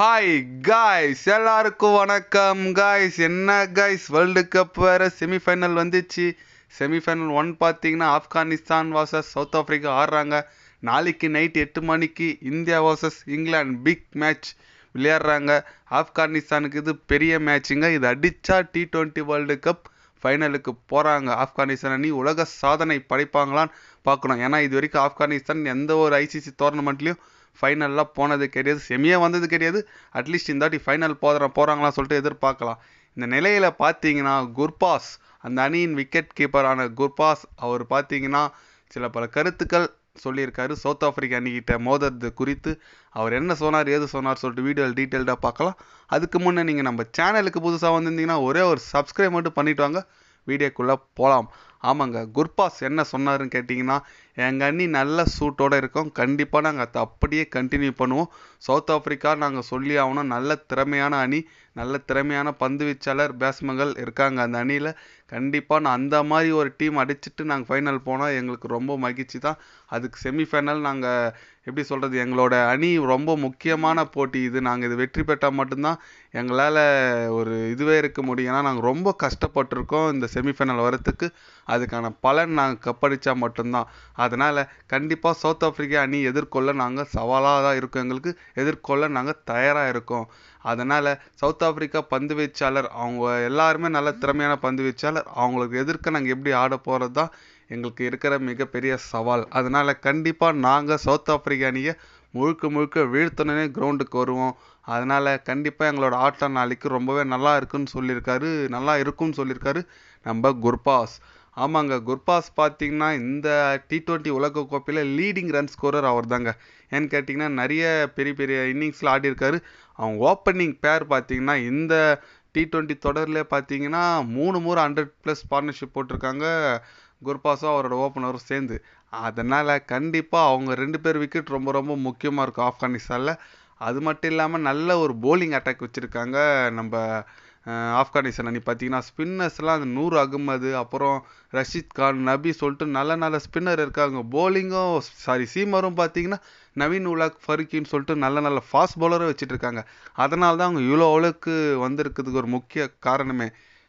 Hi guys எல்லாருக்கும் வணக்கம். Guys என்ன காய்ஸ் வேர்ல்டு கப் வேறு செமிஃபைனல் வந்துச்சு. செமிஃபைனல் ஒன் பார்த்தீங்கன்னா ஆப்கானிஸ்தான் வாசஸ் சவுத் ஆஃப்ரிக்கா ஆடுறாங்க. நாளைக்கு நைட் எட்டு மணிக்கு India versus England. Big match விளையாடுறாங்க. ஆப்கானிஸ்தானுக்கு இது பெரிய மேட்சுங்க இது அடித்தா டி ட்வெண்ட்டி வேர்ல்டு கப் ஃபைனலுக்கு போகிறாங்க ஆப்கானிஸ்தான் அணி உலக சாதனை படைப்பாங்களான்னு பார்க்கணும். ஏன்னா இது வரைக்கும் ஆப்கானிஸ்தான் எந்த ஒரு ஐசிசி டோர்னமெண்ட்லேயும் ஃபைனல்லாம் போனது கிடையாது. செமியே வந்தது கிடையாது. அட்லீஸ்ட் இந்த வாட்டி ஃபைனல் போகிற போகிறாங்களா சொல்லிட்டு எதிர்பார்க்கலாம். இந்த நிலையில் பார்த்தீங்கன்னா குர்பாஸ் அந்த அணியின் விக்கெட் கீப்பரான குர்பாஸ் அவர் பார்த்தீங்கன்னா சில பல கருத்துக்கள் சொல்லியிருக்காரு. சவுத் ஆஃப்ரிக்கா அணிக்கிட்ட மோதுறது குறித்து. அவர் என்ன சொன்னார் ஏது சொன்னார் சொல்லிட்டு வீடியோவில் டீட்டெயில்டாக பார்க்கலாம். அதுக்கு முன்னே நீங்கள் நம்ம சேனலுக்கு புதுசாக வந்திருந்தீங்கன்னா ஒரே ஒரு சப்ஸ்கிரைப் மட்டும் பண்ணிட்டு வாங்க. வீடியோக்குள்ளே போகலாம் ஆமாங்க குர்பாஸ் என்ன சொன்னாருன்னு கேட்டிங்கன்னா எங்கள் அணி நல்ல சூட்டோடு இருக்கோம். கண்டிப்பாக நாங்கள் அதை அப்படியே கண்டினியூ பண்ணுவோம். சவுத் ஆஃப்ரிக்கா நாங்கள் சொல்லி ஆகணும். நல்ல திறமையான அணி நல்ல திறமையான பந்து வீச்சாளர் பேட்ஸ்மேன்கள் இருக்காங்க அந்த அணியில். கண்டிப்பாக நான் அந்த மாதிரி ஒரு டீம் அடிச்சுட்டு நாங்கள் ஃபைனல் போனால் எங்களுக்கு ரொம்ப மகிழ்ச்சி தான். அதுக்கு செமிஃபைனல் நாங்கள் எப்படி சொல்கிறது எங்களோட அணி ரொம்ப முக்கியமான போட்டி இது. நாங்கள் இது வெற்றி பெற்றால் மட்டும்தான் எங்களால் ஒரு இதுவே இருக்க முடியும். ஏன்னா நாங்கள் ரொம்ப கஷ்டப்பட்டிருக்கோம் இந்த செமிஃபைனல் வரத்துக்கு அதுக்கான பலன் நாங்கள் கப்படிச்சா மட்டும்தான். அதனால் கண்டிப்பாக சவுத் ஆஃப்ரிக்கா அணி எதிர்கொள்ள நாங்கள் சவாலாக தான் இருக்கோம். எங்களுக்கு எதிர்கொள்ள நாங்கள் தயாராக இருக்கோம். அதனால் சவுத் ஆஃப்ரிக்கா பந்து வீச்சாளர் அவங்க எல்லாருமே நல்ல திறமையான பந்து வீச்சாளர். அவங்களுக்கு எதிர்க்க நாங்கள் எப்படி ஆட போகிறது தான் எங்களுக்கு இருக்கிற மிகப்பெரிய சவால். அதனால் கண்டிப்பாக நாங்கள் சவுத் ஆஃப்ரிக்கா அணியை முழுக்க முழுக்க வீழ்த்தணுன்னே கிரவுண்டுக்கு வருவோம். அதனால் கண்டிப்பாக எங்களோட ஆட்டம் நாளைக்கு ரொம்பவே நல்லா இருக்குன்னு சொல்லியிருக்காரு. நல்லா இருக்கும்னு சொல்லியிருக்காரு நம்ம குர்பாஸ். ஆமாங்க குர்பாஸ் பார்த்தீங்கன்னா இந்த டி டுவெண்ட்டி உலகக்கோப்பையில் லீடிங் ரன் ஸ்கோரர் அவர் தாங்க ஏன்னு கேட்டிங்கன்னா நிறைய பெரிய பெரிய இன்னிங்ஸில் ஆடியிருக்காரு. அவங்க ஓப்பனிங் பேர் பார்த்தீங்கன்னா இந்த டி டுவெண்ட்டி தொடரில் பார்த்தீங்கன்னா மூணு மூணு ஹண்ட்ரட் ப்ளஸ் பார்ட்னர்ஷிப் போட்டிருக்காங்க. குர்பாஸும் அவரோட ஓப்பனரும் சேர்ந்து. அதனால் கண்டிப்பாக அவங்க ரெண்டு பேர் விக்கெட் ரொம்ப ரொம்ப முக்கியமாக இருக்கும் ஆப்கானிஸ்தானில். அது மட்டும் இல்லாமல் நல்ல ஒரு போலிங் அட்டாக் வச்சுருக்காங்க நம்ம ஆப்கானிஸ்தான் அணி பார்த்தீங்கன்னா ஸ்பின்னர்ஸ்லாம் அந்த நூர் அகமது அப்புறம் ரஷீத் கான் நபி சொல்லிட்டு நல்ல நல்ல ஸ்பின்னர் இருக்காங்க. போலிங்கும் சாரி சீமரும் பார்த்தீங்கன்னா நவீன் உலாக் ஃபருக்கின்னு சொல்லிட்டு நல்ல நல்ல ஃபாஸ்ட் பவுலரும் வச்சுட்டு இருக்காங்க அதனால தான் அவங்க இவ்வளோ அளவுக்கு வந்திருக்கிறதுக்கு ஒரு முக்கிய காரணமே.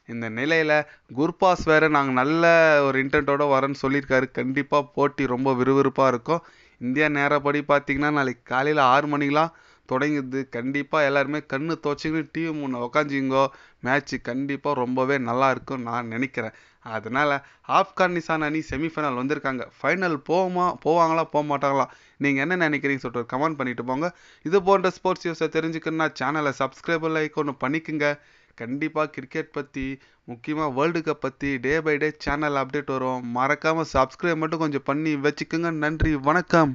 இந்த நிலையில் குர்பாஸ் வேறு நாங்கள் நல்ல ஒரு இன்டென்ட்டோட வரேன்னு சொல்லியிருக்காரு. கண்டிப்பாக போட்டி ரொம்ப விறுவிறுப்பாக இருக்கும். இந்தியா நேரப்படி பார்த்தீங்கன்னா நாளைக்கு காலையில் ஆறு மணிக்கெலாம் தொடங்கிது. கண்டிப்பாக எல்லாருமே கண்ணு துவச்சிக்கின்னு டிவி முன்னே உக்காஞ்சிங்கோ மேட்ச்சு கண்டிப்பாக ரொம்பவே நல்லா இருக்கும்னு நான் நினைக்கிறேன். அதனால் ஆப்கானிஸ்தான் அணி செமிஃபைனல் வந்திருக்காங்க. ஃபைனல் போகுமா போவாங்களா போக மாட்டாங்களா நீங்கள் என்ன நினைக்கிறீங்க சொல்லிட்டு ஒரு கமெண்ட் பண்ணிட்டு போங்க. இது போன்ற ஸ்போர்ட்ஸ் நியூஸை தெரிஞ்சுக்கணுன்னா சேனலை சப்ஸ்கிரைப் லைக் ஒன்று பண்ணிக்கோங்க. கண்டிப்பாக கிரிக்கெட் பற்றி முக்கியமாக வேர்ல்டு கப் பற்றி day by day channel update வரும். மறக்காமல் சப்ஸ்கிரைப் மட்டும் கொஞ்சம் பண்ணி வச்சுக்கோங்க. நன்றி வணக்கம்.